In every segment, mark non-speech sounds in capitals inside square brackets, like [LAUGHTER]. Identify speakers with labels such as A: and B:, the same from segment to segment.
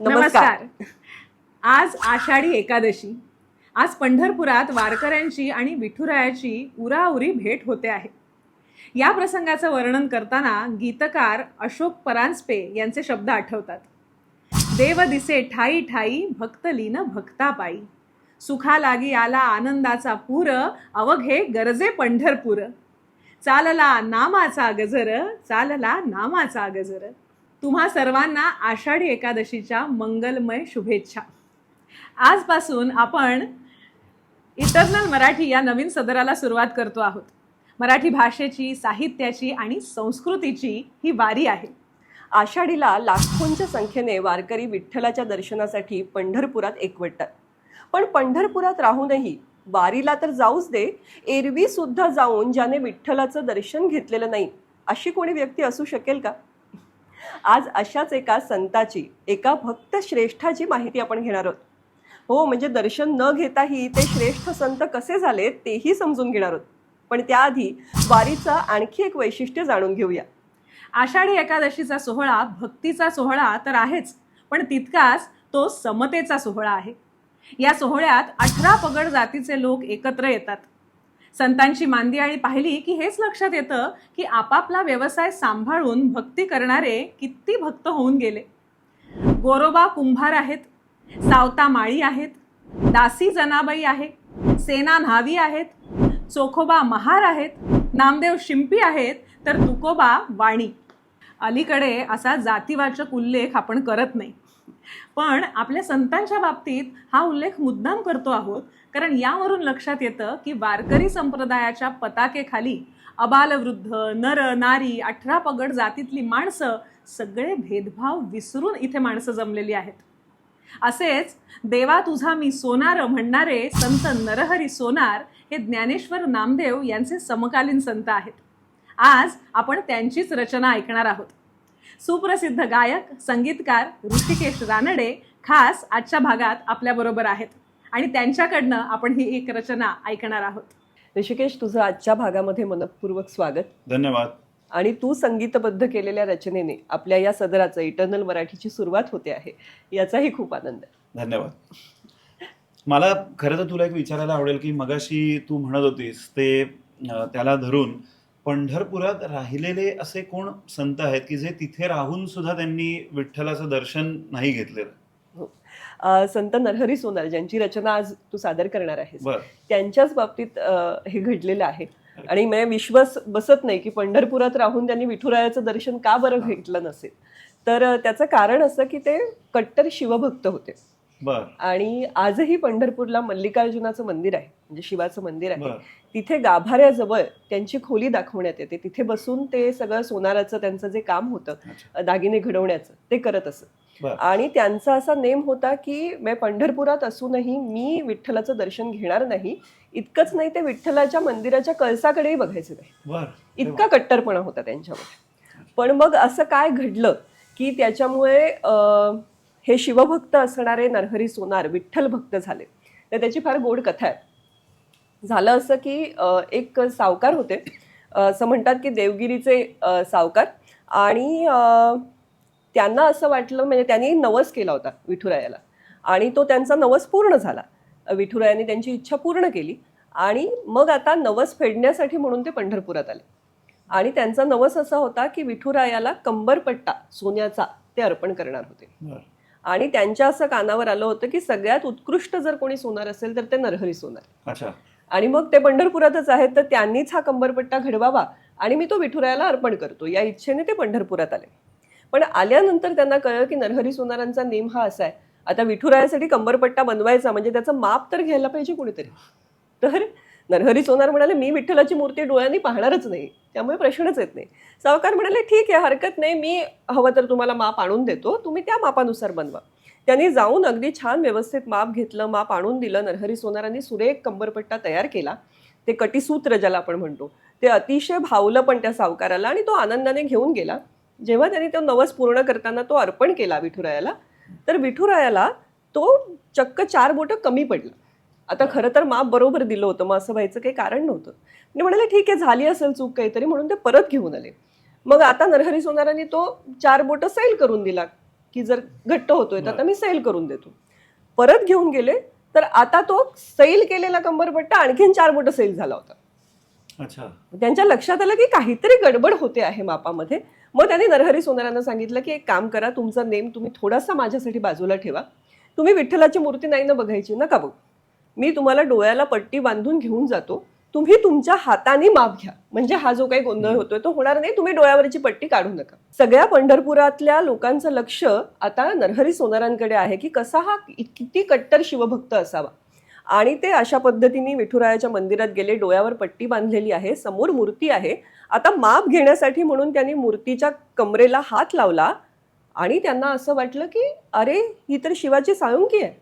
A: नमस्कार. आज आषाढी एकादशी. आज पंढरपुरात वारकऱ्यांची आणि विठुरायाची उराउरी भेट होते आहे. या प्रसंगाचं वर्णन करताना गीतकार अशोक परांजपे यांचे शब्द आठवतात. देव दिसे ठाई ठाई भक्त लीन भक्ता पायी सुखा लागी आला आनंदाचा पूर अवघे गरजे पंढरपूर. चालला नामाचा गजर चालला नामाचा गजर. तुम्हा सर्वांना आषाढी एकादशीच्या मंगलमय शुभेच्छा. आजपासून आपण इटर्नल मराठी या नवीन सदराला सुरुवात करतो आहोत. मराठी भाषेची साहित्याची आणि संस्कृतीची ही वारी आहे.
B: आषाढीला लाखोंच्या संख्येने वारकरी विठ्ठलाच्या दर्शनासाठी पंढरपुरात एकवटतात. पण पंढरपुरात राहूनही वारीला तर जाऊच दे एरवी सुद्धा जाऊन ज्याने विठ्ठलाचं दर्शन घेतलेलं नाही अशी कोणी व्यक्ती असू शकेल का? आज अशाच एका संताची एका भक्त श्रेष्ठाची माहिती आपण घेणार आहोत. हो म्हणजे दर्शन न घेताही ते श्रेष्ठ संत कसे झाले तेही समजून घेणार आहोत. पण त्याआधी वारीचं आणखी एक वैशिष्ट्य जाणून घेऊया.
A: आषाढी एकादशीचा सोहळा भक्तीचा सोहळा तर आहेच पण तितकाच तो समतेचा सोहळा आहे. या सोहळ्यात अठरा पगड जातीचे लोक एकत्र येतात. संतांची मांदियाळी पाहिली की हेच लक्षात येतं की आपापला व्यवसाय सांभाळून भक्ती करणारे किती भक्त होऊन गेले. गोरोबा कुंभार आहेत सावता माळी आहेत दासी जनाबाई आहे सेना न्हावी आहेत चोखोबा महार आहेत नामदेव शिंपी आहेत तर तुकोबा वाणी. अलीकडे असा जातीवाचक उल्लेख आपण करत नाही. पण आपल्या संतांच्या बाबतीत हा उल्लेख मुद्दाम करतो आहोत कारण यावरून लक्षात येतं की वारकरी संप्रदायाच्या पताकेखाली अबालवृद्ध नर नारी अठरा पगड जातीतली माणसं सगळे भेदभाव विसरून इथे माणसं जमलेली आहेत. असेच देवा तुझा मी सोनार म्हणणारे संत नरहरी सोनार हे ज्ञानेश्वर नामदेव यांचे समकालीन संत आहेत. आज आपण त्यांचीच रचना ऐकणार आहोत. सुप्रसिद्ध गायक संगीतकार ऋषिकेश रानडे खास आजच्या भागात आपल्याबरोबर आहेत. आणि त्यांच्याकडनं आपण ही एक रचना ऐकणार आहोत.
B: ऋषिकेश तुझं आजच्या भागामध्ये मनपूर्वक स्वागत.
C: धन्यवाद.
B: आणि तू संगीतबद्ध केलेल्या रचनेने आपल्या या सदराचं इटर्नल मराठीची सुरुवात होते आहे. याचाही खूप आनंद. आहे
C: धन्यवाद. मला खरं तर तुला एक विचारायला आवडेल की मगाशी तू म्हणत होतीस ते त्याला धरून पंढरपुरात राहिलेले असे कोण संत आहेत की जे तिथे राहून सुद्धा त्यांनी विठ्ठलाचं दर्शन नाही घेतलेलं?
B: अं, संत नरहरी सोनार ज्यांची रचना आज तू सादर करणार आहेस
C: बर.
B: त्यांच्याच बाबतीत अं, हे घडलेलं आहे. आणि म्हणजे विश्वास बसत नाही की पंढरपुरात राहून त्यांनी विठुरायाचं दर्शन का बरं घेतलं नसेल. तर अं, त्याचं कारण असं की ते कट्टर शिवभक्त होते. आणि आजही पंढरपूरला मल्लिकार्जुनाचं मंदिर आहे म्हणजे शिवाचं मंदिर आहे. तिथे गाभाऱ्याजवळ त्यांची खोली दाखवण्यात येते. तिथे बसून ते सगळं सोनाराचं त्यांचं जे काम होतं दागिने घडवण्याचं ते करत असत. आणि त्यांचा असा नेम होता की मी पंढरपुरात असूनही मी विठ्ठलाचं दर्शन घेणार नाही. इतकंच नाही ते विठ्ठलाच्या मंदिराच्या कळसाकडेही बघायचे नाही. इतका कट्टरपणा होता त्यांच्यामध्ये. पण मग असं काय घडलं की त्याच्यामुळे हे शिवभक्त असणारे नरहरी सोनार विठ्ठल भक्त झाले. तर त्याची फार गोड कथा आहे. झालं असं की एक सावकार होते. असं म्हणतात की देवगिरीचे सावकार. आणि त्यांना असं वाटलं म्हणजे त्यांनी नवस केला होता विठुरायाला. आणि तो त्यांचा नवस पूर्ण झाला. विठुरायाने त्यांची इच्छा पूर्ण केली. आणि मग आता नवस फेडण्यासाठी म्हणून ते पंढरपुरात आले. आणि त्यांचा नवस असा होता की विठुरायाला कंबरपट्टा सोन्याचा ते अर्पण करणार होते. आणि त्यांच्या असं कानावर आलं होतं की सगळ्यात उत्कृष्ट जर कोणी सोनार असेल तर ते नरहरी सोनार.
C: अच्छा.
B: आणि मग ते पंढरपुरातच आहेत तर त्यांनीच हा कंबरपट्टा घडवावा आणि मी तो विठुरायाला अर्पण करतो. या इच्छेने ते पंढरपुरात आले. पण आल्यानंतर त्यांना कळलं की नरहरी सोनारांचा नेम हा असा आहे. आता विठुरायासाठी कंबरपट्टा बनवायचा म्हणजे त्याचं माप तर घ्यायला पाहिजे कुणीतरी. तर नरहरी सोनार म्हणाले मी विठ्ठलाची मूर्ती डोळ्यांनी पाहणारच नाही. त्यामुळे प्रश्नच येत नाही. सावकार म्हणाले ठीक आहे हरकत नाही. मी हवं तर तुम्हाला माप आणून देतो. तुम्ही त्या मापानुसार बनवा. त्यांनी जाऊन अगदी छान व्यवस्थित माप घेतलं माप आणून दिलं. नरहरी सोनारांनी सुरेख कंबरपट्टा तयार केला. ते कटीसूत्र ज्याला आपण म्हणतो ते अतिशय भावलं पण त्या सावकाराला आणि तो आनंदाने घेऊन गेला. जेव्हा त्यांनी तो नवस पूर्ण करताना तो अर्पण केला विठुरायाला तर विठुरायाला तो चक्क चार बोटं कमी पडलं. आता खरं तर माप बरोबर दिलं होतं मग असं व्हायचं काही कारण नव्हतं. म्हणजे म्हणाले ठीक आहे झाली असेल चूक काहीतरी म्हणून ते परत घेऊन आले. मग आता नरहरी सोनारांनी तो चार बोटं सैल करून दिला की जर घट्ट होतोय तर आता मी सैल करून देतो. परत घेऊन गेले तर आता तो सैल केलेला कंबरपट्टा आणखीन चार बोट सैल झाला होता.
C: अच्छा.
B: त्यांच्या लक्षात आलं की काहीतरी गडबड होते आहे मापामध्ये. मग त्यांनी नरहरी सोनारांना सांगितलं की एक काम करा तुमचा नेम तुम्ही थोडासा माझ्यासाठी बाजूला ठेवा. तुम्ही विठ्ठलाची मूर्ती नाही ना बघायची नका बघ. मी तुम्हाला डोळ्याला पट्टी बांधून घेऊन जातो. तुम्ही तुमच्या हाताने माप घ्या. म्हणजे हा जो काही गोंधळ होतोय तो होणार नाही. तुम्ही डोळ्यावरची पट्टी काढू नका. सगळ्या पंढरपुरातल्या लोकांचं लक्ष आता नरहरी सोनारांकडे आहे की कसा हा किती कट्टर शिवभक्त असावा. आणि ते अशा पद्धतीने विठुरायाच्या मंदिरात गेले डोळ्यावर पट्टी बांधलेली आहे समोर मूर्ती आहे. आता माप घेण्यासाठी म्हणून त्यांनी मूर्तीच्या कमरेला हात लावला आणि त्यांना असं वाटलं की अरे ही तर शिवाची साळुंकी आहे.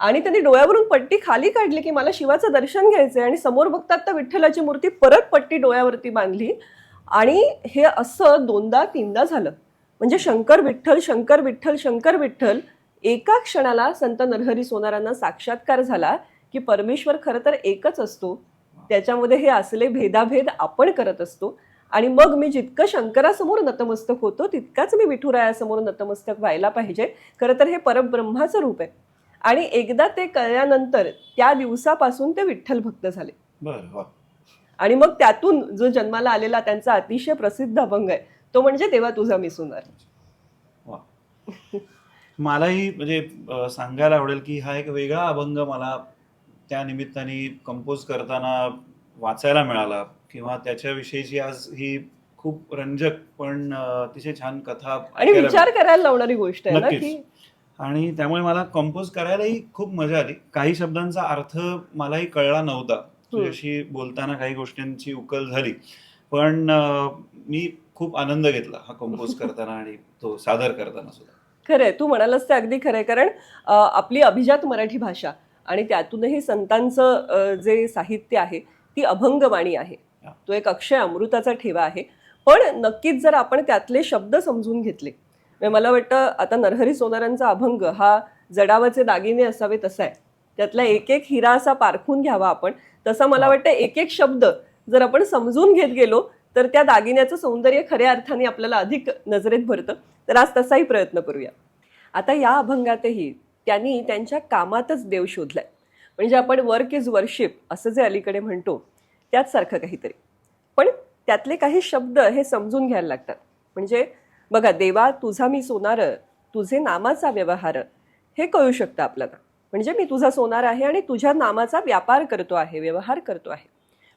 B: आणि त्यांनी डोळ्यावरून पट्टी खाली काढली की मला शिवाचं दर्शन घ्यायचंय आणि समोर बघतात तर विठ्ठलाची मूर्ती परत पट्टी डोळ्यावरती बांधली. आणि हे असं दोनदा तीनदा झालं. म्हणजे शंकर विठ्ठल शंकर विठ्ठल शंकर विठ्ठल एका क्षणाला संत नरहरी सोनारांना साक्षात्कार झाला की परमेश्वर खरं तर एकच असतो. त्याच्यामध्ये हे असले भेदाभेद आपण करत असतो. आणि मग मी जितकं शंकरासमोर नतमस्तक होतो तितकाच मी विठुरायासमोर नतमस्तक व्हायला पाहिजे. खरं तर हे परब्रह्माचं रूप आहे. आणि एकदा ते कळल्यानंतर त्या दिवसापासून ते विठ्ठल भक्त झाले.
C: बरं
B: आणि मग त्यातून जो जन्माला आलेला त्यांचा अतिशय प्रसिद्ध अभंग आहे तो म्हणजे देवा तुझा मी सुनार
C: वा. मलाही म्हणजे सांगायला आवडेल की हा एक वेगळा अभंग मला त्या निमित्ताने कंपोज करताना वाचायला मिळाला किंवा त्याच्याविषयीची आज ही खूप रंजक पण अतिशय छान कथा
B: आणि विचार करायला लावणारी गोष्ट आहे ना. की
C: आणि त्यामुळे मला कंपोज करायलाही खूप मजा आली. काही शब्दांचा अर्थ मलाही कळला नव्हता. तुझ्याशी बोलताना काही गोष्टींची उकल झाली. पण मी खूप आनंद घेतला हा कंपोज [LAUGHS] करताना आणि तो सादर करताना सुद्धा.
B: खरंय. तू म्हणालस ते अगदी खरंय. कारण आपली अभिजात मराठी भाषा आणि त्यातूनही संतांचं जे साहित्य आहे ती अभंगवाणी आहे.
C: हा.
B: तो एक अक्षय अमृताचा ठेवा आहे. पण नक्कीच जर आपण त्यातले शब्द समजून घेतले म्हणजे मला वाटतं आता नरहरी सोनारांचा अभंग हा जडावाचे दागिने असावे तसा आहे. त्यातला एक एक हिरा असा पारखून घ्यावा आपण. तसा मला. वाटतं एक एक शब्द जर आपण समजून घेत गेलो तर त्या दागिन्याचं सौंदर्य खऱ्या अर्थाने आपल्याला अधिक नजरेत भरतं. तर आज तसाही प्रयत्न करूया. आता या अभंगातही त्यांनी त्यांच्या कामातच देव शोधलाय. म्हणजे आपण वर्क इज वर्शिप असं जे अलीकडे म्हणतो त्याच सारखं काहीतरी. पण त्यातले काही शब्द हे समजून घ्यायला लागतात. म्हणजे बघा देवा तुझा मी सोनार तुझे नामाचा व्यवहार. हे कळू शकतं आपल्याला. म्हणजे मी तुझा सोनार आहे आणि तुझ्या नामाचा व्यापार करतो आहे व्यवहार करतो आहे.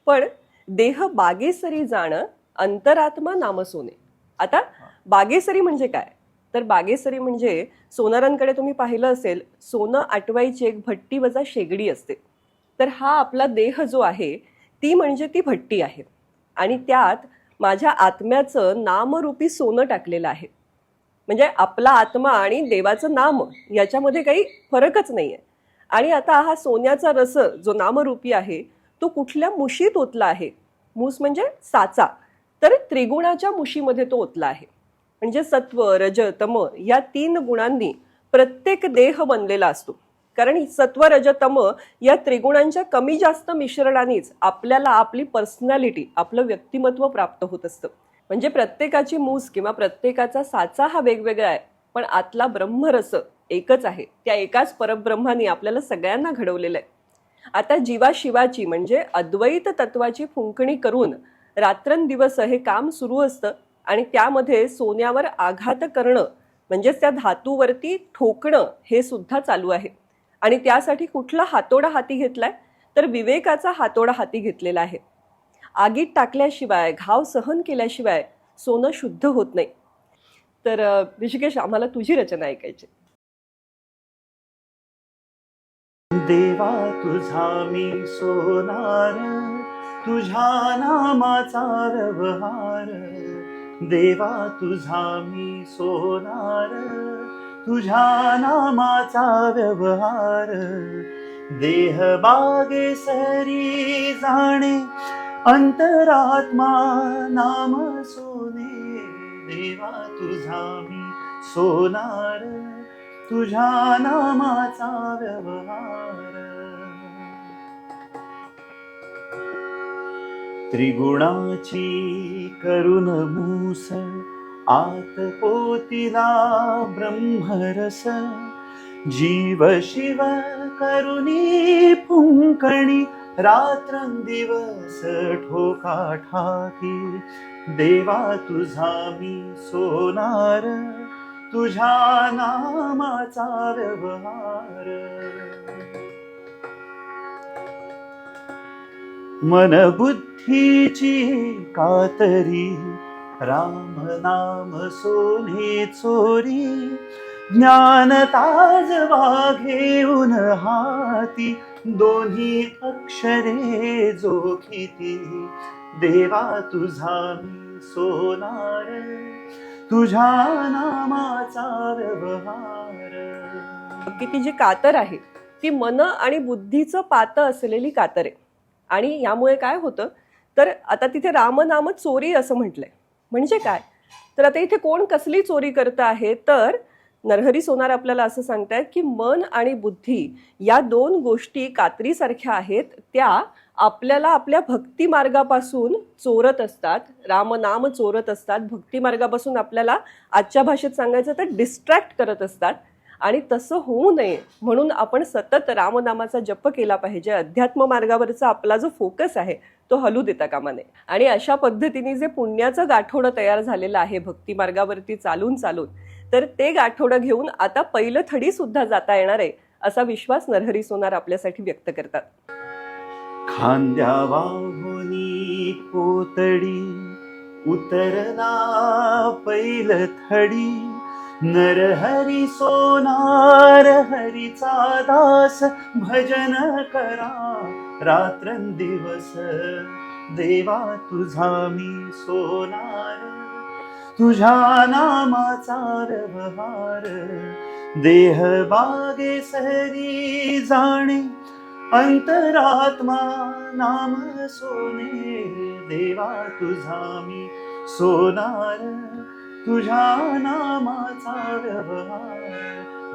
B: पण देह बागेसरी जाणं अंतरात्मा नाम सोने आता बागेसरी म्हणजे काय? तर बागेसरी म्हणजे सोनारांकडे तुम्ही पाहिलं असेल सोनं आटवायची एक भट्टी वजा शेगडी असते. तर हा आपला देह जो आहे ती म्हणजे ती भट्टी आहे. आणि त्यात माझ्या आत्म्याचं नामरूपी सोनं टाकलेलं आहे. म्हणजे आपला आत्मा आणि देवाचं नाम याच्यामध्ये काही फरकच नाही आहे आणि आता हा सोन्याचा रस जो नामरूपी आहे तो कुठल्या मुशीत ओतला आहे? मूस म्हणजे साचा. तर त्रिगुणाच्या मुशीमध्ये तो ओतला आहे. म्हणजे सत्व रज तम या तीन गुणांनी प्रत्येक देह बनलेला असतो. कारण सत्व रजतम या त्रिगुणांच्या कमी जास्त मिश्रणानेच आपल्याला आपली पर्सनॅलिटी आपलं व्यक्तिमत्व प्राप्त होत असतं. म्हणजे प्रत्येकाची मूस किंवा प्रत्येकाचा साचा हा वेगवेगळा आहे पण आतला ब्रह्मरस एकच आहे. त्या एकाच परब्रह्माने आपल्याला सगळ्यांना घडवलेलं आहे. आता जीवा शिवाची म्हणजे अद्वैत तत्वाची फुंकणी करून रात्रंदिवस हे काम सुरू असतं आणि त्यामध्ये सोन्यावर आघात करणं म्हणजेच त्या धातूवरती ठोकणं हे सुद्धा चालू आहे. आणि त्यासाठी कुठला हातोडा हाती घेतलाय तर विवेकाचा हातोडा हाती घेतलेला आहे. आगीत टाकल्याशिवाय घाव सहन केल्याशिवाय सोनं शुद्ध होत नाही. तर ऋषिकेश आम्हाला तुझी रचना ऐकायची.
C: देवा तुझा मी सोनार तुझ्या नामाचा व्यवहार. देवा तुझा मी सोनार तुझ्या नामाचा व्यवहार देह बागे सरी जाणे अंतरात्मा नाम सोने देवा तुझा मी सोनार तुझ्या नामाचा व्यवहार. त्रिगुणाची करुण मूसळ आत पोतिला ब्रह्मरस. जीव शिव करुणी पुंकणी रात्रंदिवस ठोका ठाकी. देवा तुझा मी सोनार तुझ्या नामाचा व्यवहार. मन बुद्धीची कातरी राम नाम सोने चोरी ज्ञान ताजवा घेऊन हाती दोन्ही अक्षरे जोखिती. देवा तुझा मी सोनार तुझ्या नामाचा व्यवहार.
B: की ती जी कातर आहे ती मन आणि बुद्धीचं पातं असलेली कातर. आहे आणि यामुळे काय होतं? तर आता तिथे रामनाम चोरी असं म्हटलंय. म्हणजे काय? तर आता इथे कोण कसली चोरी करत आहे? तर नरहरी सोनार आपल्याला असं सांगतायत की मन आणि बुद्धी या दोन गोष्टी कात्रीसारख्या आहेत. त्या आपल्याला आपल्या भक्ती मार्गापासून चोरत असतात. रामनाम चोरत असतात. भक्ती मार्गापासून आपल्याला आजच्या भाषेत सांगायचं तर डिस्ट्रॅक्ट करत असतात. आणि तसं होऊ नये म्हणून आपण सतत रामनामाचा जप केला पाहिजे. अध्यात्म मार्गावरचा आपला जो फोकस आहे तो हलू देता कामा नये. आणि अशा पद्धतीने जे पुण्याचं गाठोडं तयार झालेलं आहे भक्ती मार्गावरती चालून चालून तर ते गाठोडं घेऊन आता पहिलं थडी सुद्धा जाता येणार आहे असा विश्वास नरहरी सोनार आपल्यासाठी व्यक्त करतात.
C: खांद्या वाहुनी पोतडी उतरना पैल थडी. नरहरी सोनार हरीचा दास भजन करा रात्रंदिवस. देवा तुझा मी सोनार तुझ्या नामाचा व्यवहार. देह बागे सरी जाणे अंतरात्मा नाम सोने. देवा तुझा मी सोनार. तुझ्या नामाचा व्यवहार.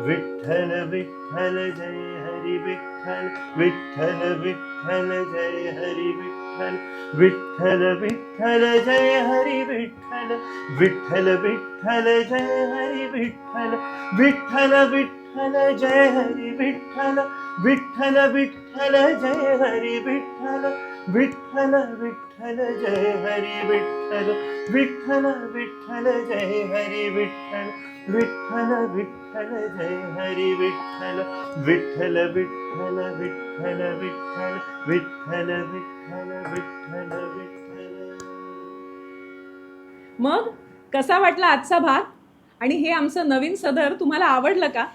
C: विठ्ठल विठ्ठल जय हरी विठ्ठल. विठ्ठल विठ्ठल जय हरी विठ्ठल. विठ्ठल विठ्ठल जय हरी विठ्ठल. विठ्ठल विठ्ठल जय हरी विठ्ठल. विठ्ठल विठ्ठल जय हरी विठ्ठल. विठ्ठल विठ्ठल जय हरी विठ्ठल. विठ्ठल विठ्ठल जय हरी विठ्ठल विठ्ठल विठ्ठल जय हरी विठ्ठल विठ्ठल विठ्ठल जय हरी विठ्ठल विठ्ठल विठ्ठल विठ्ठल विठ्ठल विठ्ठल विठ्ठल विठ्ठल विठ्ठल
A: मग कसा वाटला आजचा भाग आणि हे आमचं नवीन सदर तुम्हाला आवडलं का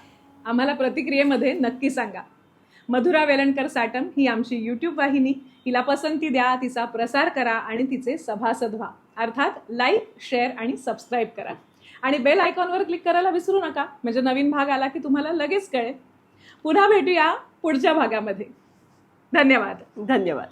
A: आम्हाला प्रतिक्रियेमध्ये नक्की सांगा मधुरा वेलणकर साटम ही आमची यूट्यूब वाहिनी. हिला पसंती द्या तिचा प्रसार करा आणि तिचे सभासद व्हा अर्थात लाईक शेअर आणि सबस्क्राईब करा. आणि बेल आयकॉनवर क्लिक करायला विसरू नका. म्हणजे नवीन भाग आला की तुम्हाला लगेच कळेल. पुन्हा भेटूया पुढच्या भागामध्ये. धन्यवाद.
B: धन्यवाद.